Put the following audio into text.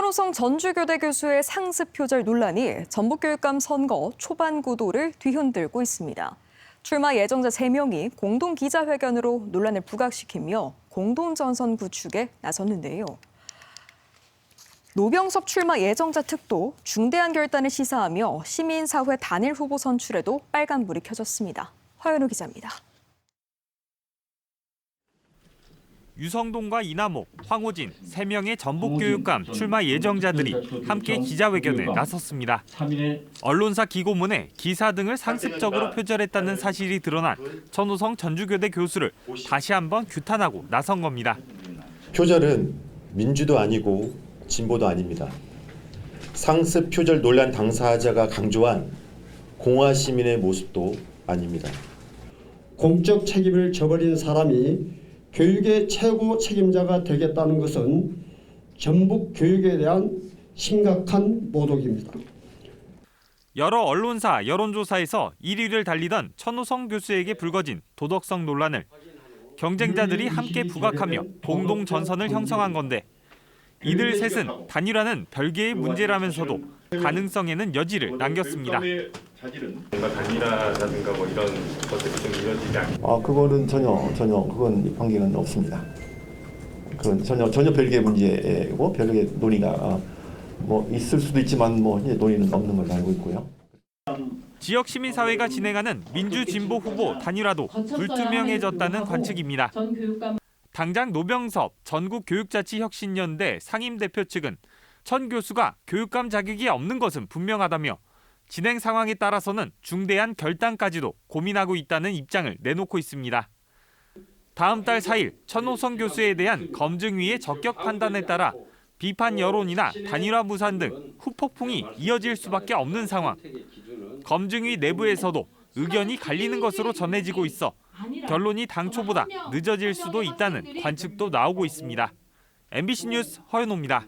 천호성 전주교대 교수의 상습 표절 논란이 전북교육감 선거 초반 구도를 뒤흔들고 있습니다. 출마 예정자 3명이 공동 기자회견으로 논란을 부각시키며 공동 전선 구축에 나섰는데요. 노병섭 출마 예정자 특도 중대한 결단을 시사하며 시민사회 단일 후보 선출에도 빨간불이 켜졌습니다. 화연우 기자입니다. 유성동과 이남옥, 황호진 세 명의 전북 교육감 출마 예정자들이 함께 기자회견에 나섰습니다. 언론사 기고문에 기사 등을 상습적으로 표절했다는 사실이 드러난 천호성 전주교대 교수를 다시 한번 규탄하고 나선 겁니다. 표절은 민주도 아니고 진보도 아닙니다. 상습 표절 논란 당사자가 강조한 공화 시민의 모습도 아닙니다. 공적 책임을 져버린 사람이 교육의 최고 책임자가 되겠다는 것은 전북 교육에 대한 심각한 모독입니다. 여러 언론사 여론조사에서 1위를 달리던 천호성 교수에게 불거진 도덕성 논란을 경쟁자들이 함께 부각하며 공동 전선을 형성한 건데 이들 셋은 단일화는 별개의 문제라면서도 가능성에는 여지를 남겼습니다. 자질은 뭔가 단일화라든가 뭐 이런 것들이 좀 이루어지지 않 아 그거는 전혀 전혀 그건 관계는 없습니다. 그건 전혀 전혀 별개의 문제고 별개의 논의가 아, 뭐 있을 수도 있지만 뭐 이제 논의는 없는 걸로 알고 있고요. 지역 시민사회가 진행하는 민주진보 후보 단일화도 불투명해졌다는 관측입니다. 당장 노병섭 전국교육자치혁신연대 상임대표 측은 천 교수가 교육감 자격이 없는 것은 분명하다며 진행 상황에 따라서는 중대한 결단까지도 고민하고 있다는 입장을 내놓고 있습니다. 다음 달 4일 천호성 교수에 대한 검증위의 적격 판단에 따라 비판 여론이나 단일화 무산 등 후폭풍이 이어질 수밖에 없는 상황. 검증위 내부에서도 의견이 갈리는 것으로 전해지고 있어 결론이 당초보다 늦어질 수도 있다는 관측도 나오고 있습니다. MBC 뉴스 허연호입니다.